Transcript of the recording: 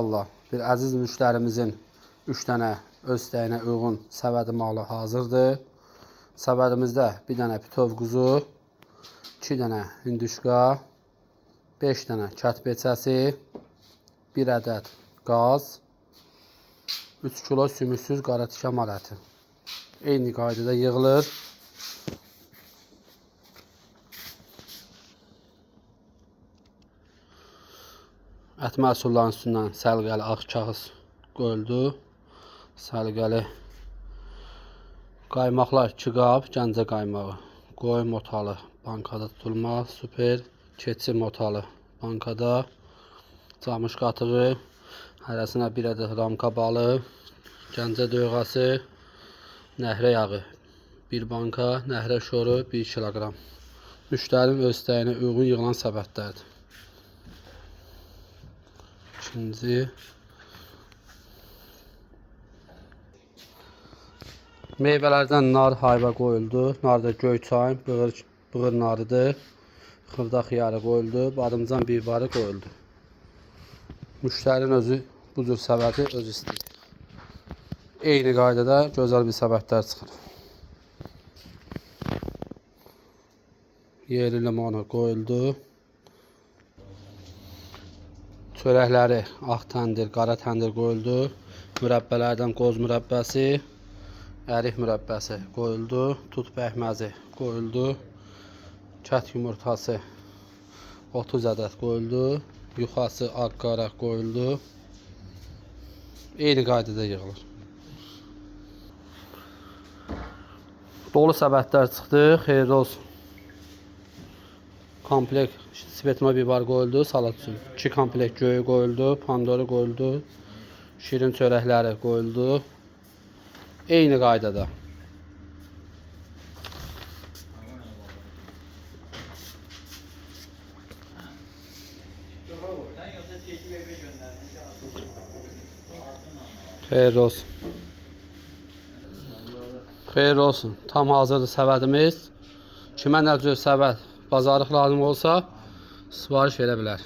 Allah bir əziz müştərimizin 3 dənə öz istəyinə uyğun səbədi malı hazırdır. Səbədimizdə bir dənə pitov quzu, 2 dənə hündüşqa, 5 dənə kət beçəsi, 1 ədəd qaz, 3 kilo sümüksüz qara tikə mal. Eyni qaydada yığılır. Ət məhsullarının üstündən səliqəli ağ kağız qoyuldu. Səliqəli qaymaqlar 2 qab, Gəncə qaymağı, qoyun motalı bankada tutulma, super keçi motalı bankada, camış qatığı, hərəsinə 1 ədəd ramka balı, Gəncə döyğəsi, nəhrə yağı 1 banka, nəhrə şoru 1 kiloqram. Müştərinin öz istəyinə uyğun yığılan səbətlərdir. İkinci Meyvələrdən nar hayva qoyuldu. Nar da göy çayın, bığır, bığır narıdır. Xırda xiyarı qoyuldu. Badımcan bibarı qoyuldu. Müştərinin özü bu cür səbəti özü istəyir. Eyni qaydada gözəl bir səbətlər çıxır. Yerli limonu qoyuldu. Çörəkləri ağ təndir, qara təndir qoyuldu. Mürəbbələrdən qoz mürəbbəsi, ərik mürəbbəsi qoyuldu. Tut pəhməzi qoyuldu. Kət yumurtası 30 ədəd qoyuldu. Yuxası ağ qara qoyuldu. Eyni qaydada yığılır. Dolu səbətlər çıxdı. Xeyirli olsun. Komplekt svetma bibar qoyuldu, salat üçün. 2 komplekt göğü qoyuldu, pomidoru qoyuldu. Şirin çörəkləri qoyuldu. Eyni qaydada. Xeyirli olsun. Xeyirli olsun. Tam hazırdır səbədimiz. Kimə nə cür bazarlıq lazım olsa, sifariş verə bilər.